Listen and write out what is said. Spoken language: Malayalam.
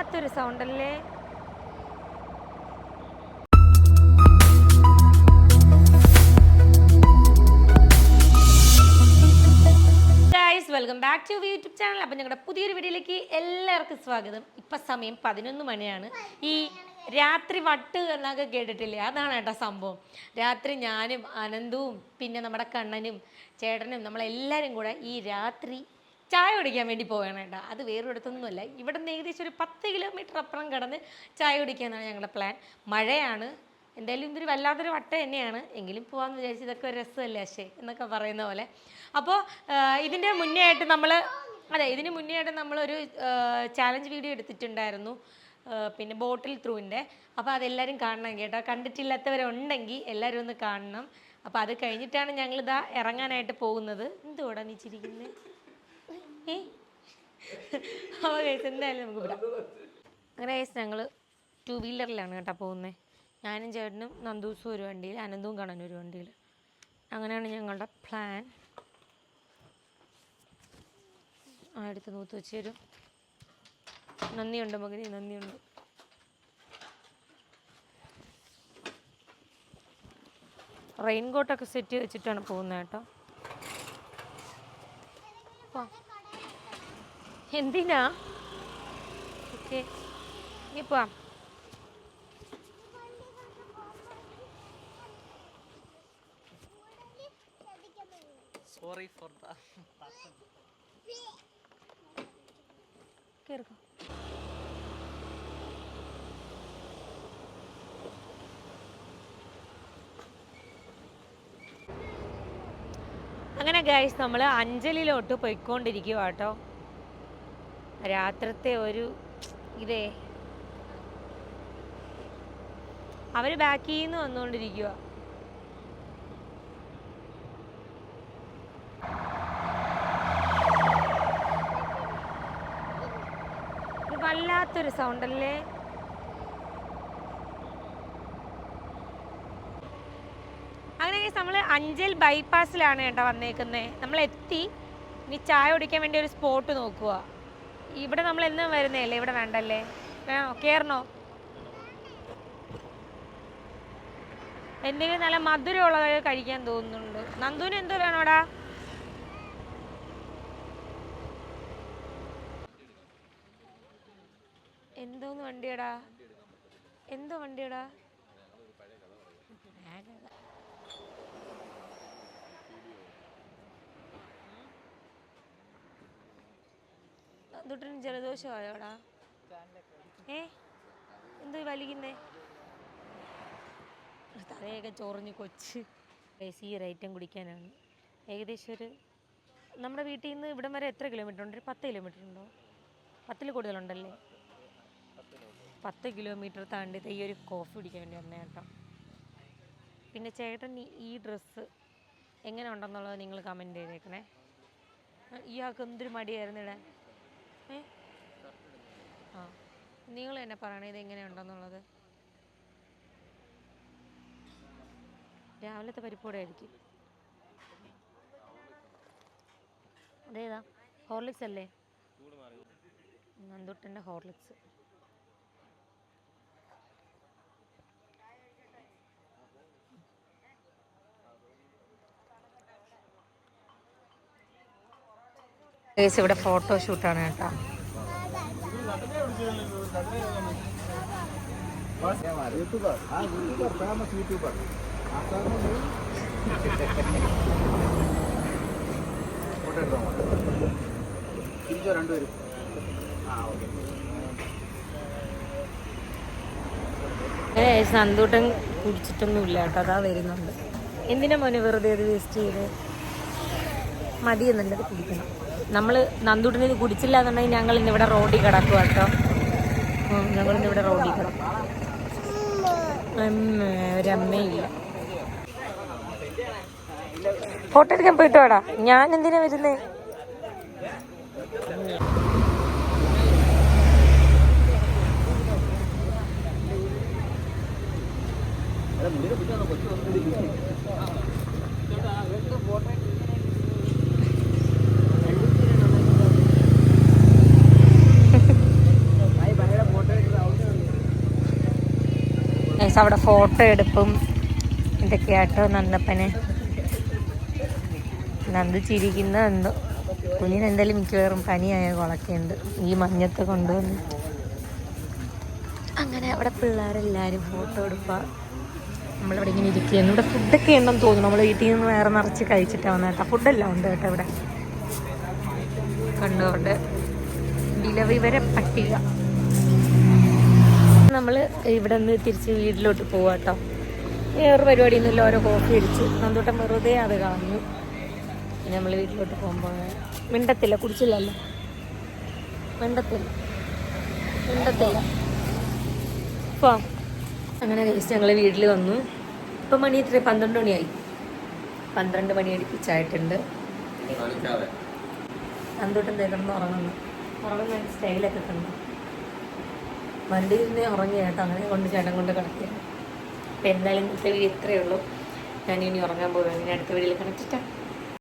വല്ലാത്തൊരു സൗണ്ടല്ലേ welcome back to YouTube channel അപ്പം ഞങ്ങളുടെ പുതിയൊരു വീഡിയോയിലേക്ക് എല്ലാവർക്കും സ്വാഗതം. ഇപ്പം സമയം പതിനൊന്ന് മണിയാണ്. ഈ രാത്രി വട്ട് എന്നൊക്കെ കേട്ടിട്ടില്ലേ? അതാണ് കേട്ടോ സംഭവം. രാത്രി ഞാനും അനന്തവും പിന്നെ നമ്മുടെ കണ്ണനും ചേട്ടനും നമ്മളെല്ലാവരും കൂടെ ഈ രാത്രി ചായ കുടിക്കാൻ വേണ്ടി പോവുകയാണ് കേട്ടോ. അത് വേറൊരിടത്തൊന്നുമല്ല. ഇവിടെ നിന്ന് ഏകദേശം ഒരു പത്ത് കിലോമീറ്റർ അപ്പുറം കടന്ന് ചായ കുടിക്കാനാണ് ഞങ്ങളുടെ പ്ലാൻ മഴയാണ്. എന്തായാലും ഇതൊരു വല്ലാത്തൊരു വട്ട തന്നെയാണ്. എങ്കിലും പോകാമെന്ന് വിചാരിച്ചു ഇതൊക്കെ ഒരു രസമല്ലേ അശേ എന്നൊക്കെ പറയുന്ന പോലെ. അപ്പോൾ ഇതിന്റെ മുന്നേ ആയിട്ട് നമ്മൾ അതെ ഇതിന് മുന്നേ ആയിട്ട് നമ്മളൊരു ചാലഞ്ച് വീഡിയോ എടുത്തിട്ടുണ്ടായിരുന്നു. പിന്നെ ബോട്ടിൽ ത്രൂവിന്റെ അപ്പോൾ അതെല്ലാവരും കാണണം കേട്ടോ. കണ്ടിട്ടില്ലാത്തവരുണ്ടെങ്കിൽ എല്ലാവരും ഒന്ന് കാണണം. അപ്പോൾ അത് കഴിഞ്ഞിട്ടാണ് ഞങ്ങളിതാ ഇറങ്ങാനായിട്ട് പോകുന്നത്. എന്തുകൂടാ നീ ചിരിക്കുന്നത് എന്തായാലും നമുക്ക് വിടാം. അങ്ങനെ കേസ് ഞങ്ങൾ ടു വീലറിലാണ് കേട്ടോ പോകുന്നത് ഞാനും ചേട്ടനും നന്ദൂസും ഒരു വണ്ടിയിൽ അനന്തവും കണ്ണനും ഒരു വണ്ടിയിൽ അങ്ങനെയാണ് ഞങ്ങളുടെ പ്ലാൻ ആ എടുത്ത് നൂത്ത് വെച്ച് തരും. നന്ദിയുണ്ട് മകനെ നന്ദിയുണ്ട്. റെയിൻ കോട്ടൊക്കെ സെറ്റ് വെച്ചിട്ടാണ് പോകുന്നത് കേട്ടോ. എന്തിനാ? ഓക്കെ. ഇനി പോവാം. Sorry for the. കേറിക്കോ അങ്ങനെ ഗൈസ് നമ്മൾ അഞ്ചലിലോട്ട് പോയിക്കൊണ്ടിരിക്കുക കേട്ടോ. രാത്രത്തെ ഒരു ഇതേ. അവർ ബാക്കിൽ നിന്ന് വന്നുകൊണ്ടിരിക്കുക വല്ലാത്തൊരു സൗണ്ട് അല്ലേ? അങ്ങനെ നമ്മൾ അഞ്ചൽ ബൈപ്പാസിലാണ് കേട്ടോ വന്നേക്കുന്നത് നമ്മൾ എത്തി ഇനി ചായ കുടിക്കാൻ വേണ്ടി ഒരു സ്പോട്ട് നോക്കുക ഇവിടെ നമ്മൾ എന്നും വരുന്നതല്ലേ? ഇവിടെ വേണ്ടല്ലേ? വേണോ കയറണോ എന്തെങ്കിലും നല്ല മധുരമുള്ളത് കഴിക്കാൻ തോന്നുന്നുണ്ട്. നന്ദുവിന് എന്തോ വേണോടാ? എന്തോന്ന് വണ്ടിയടാ? എന്തോ വണ്ടിയടാ? തൊട്ടിന് ജലദോഷമായോടാ? ഏ? എന്ത് വലിക്കുന്നേ? തലയൊക്കെ ചൊറിഞ്ഞ് കൊച്ച്. ഈ ഒരു ഐറ്റം കുടിക്കാനാണ്. ഏകദേശം ഒരു നമ്മുടെ വീട്ടിൽ നിന്ന് ഇവിടം വരെ എത്ര കിലോമീറ്റർ ഉണ്ട്? ഒരു പത്ത് കിലോമീറ്റർ ഉണ്ടോ? പത്തിൽ കൂടുതലുണ്ടല്ലേ? പത്ത് കിലോമീറ്റർ താണ്ടി ഈ ഒരു കോഫി കുടിക്കാൻ വേണ്ടി വന്നേ കേട്ടോ. പിന്നെ ചേട്ടൻ ഈ- ഡ്രസ്സ് എങ്ങനെ ഉണ്ടെന്നുള്ളത് നിങ്ങൾ കമന്റ് ചെയ്തേക്കണേ. ഇയാൾക്ക് എന്തൊരു മടിയായിരുന്നു ഇടാൻ ഏ? ആ. നിങ്ങൾ തന്നെ പറയണേ ഇത് എങ്ങനെയുണ്ടെന്നുള്ളത് രാവിലത്തെ പരിപ്പോടെ ആയിരിക്കും. അതേതാ? ഹോർലിക്സ് അല്ലേ? നന്ദുട്ടന്റെ ഹോർലിക്സ്. കേസ് ഇവിടെ ഫോട്ടോ ഷൂട്ടാണ് കേട്ടോ. തിരിച്ചോ രണ്ടുപേരും കുടിച്ചിട്ടൊന്നും ഇല്ല കേട്ടോ. അതാ വരുന്നുണ്ട്. എന്തിനാ മോനെ വെറുതെ അത് വേസ്റ്റ് ചെയ്ത്? മതി എന്നുള്ളത് കുടിക്കണം. നമ്മൾ നന്ദുടനെ ഇത് കുടിച്ചില്ല എന്നുണ്ടെങ്കിൽ ഞങ്ങൾ ഇന്ന് ഇവിടെ റോഡിൽ കിടക്കുക കേട്ടോ. ഞങ്ങൾ ഇന്ന് ഇവിടെ റോഡിൽ കിടക്കും. ഒരമ്മയില്ല. ഫോട്ടോ എടുക്കാൻ പോയിട്ട് വാടാ. ഞാൻ എന്തിനാ വരുന്നേ? ഫോട്ടോ ഗൈസ് അവിടെ ഫോട്ടോ എടുപ്പും ഇതൊക്കെയാട്ടോ നന്ദപ്പനെ. നന്ദു ചിരിക്കുന്ന എന്തോ കുഞ്ഞിന് എന്തായാലും മിക്കവാറും പനിയായ കുളക്കുണ്ട് ഈ മഞ്ഞത്ത് കൊണ്ടുവന്ന്. അങ്ങനെ അവിടെ പിള്ളേരെല്ലാവരും ഫോട്ടോ എടുക്കുക നമ്മളിവിടെ ഇങ്ങനെ ഇരിക്കുകയാണ്. ഇവിടെ ഫുഡൊക്കെ ഉണ്ടെന്ന് തോന്നുന്നു. നമ്മൾ വീട്ടിൽ നിന്ന് വേറെ നിറച്ച് കഴിച്ചിട്ടാണ് വന്നത് കേട്ടോ. ഫുഡെല്ലാം ഉണ്ട് കേട്ടോ ഇവിടെ. കണ്ടുകൊണ്ട് വരെ പട്ടിക. നമ്മൾ ഇവിടെ നിന്ന് തിരിച്ച് വീട്ടിലോട്ട് പോവാട്ടോ പരിപാടി പരിപാടിയൊന്നുമില്ല ഓരോ കോഫി അടിച്ച്. നന്തോട്ടം വെറുതെ അത് കളഞ്ഞു. പിന്നെ നമ്മൾ വീട്ടിലോട്ട് പോകുമ്പോൾ മിണ്ടത്തില്ല കുടിച്ചില്ലല്ലോ. മിണ്ടത്തില്ല. മിണ്ടത്തില്ല. പോ അങ്ങനെ കഴിച്ച് ഞങ്ങൾ വീട്ടിൽ വന്നു. ഇപ്പം മണി എത്ര? പന്ത്രണ്ട് മണിയായി. പന്ത്രണ്ട് മണി അടുപ്പിച്ചായിട്ടുണ്ട്. നന്തോട്ടം തേടുന്നു ഉറങ്ങുന്നു. ഉറങ്ങുന്ന സ്റ്റൈലൊക്കെ കണ്ടു? വണ്ടിയിൽ നിന്ന് ഉറങ്ങി കേട്ടോ. അങ്ങനെ കൊണ്ട് ചേട്ടൻ കൊണ്ട് കിടക്കുക. അപ്പം എന്തായാലും ഇന്നത്തെ വീഡിയോ ഇത്രയേ ഉള്ളൂ. ഞാനിനി ഉറങ്ങാൻ പോകും ഇനി അടുത്ത വീഡിയോയിൽ കണക്റ്റിട്ടാ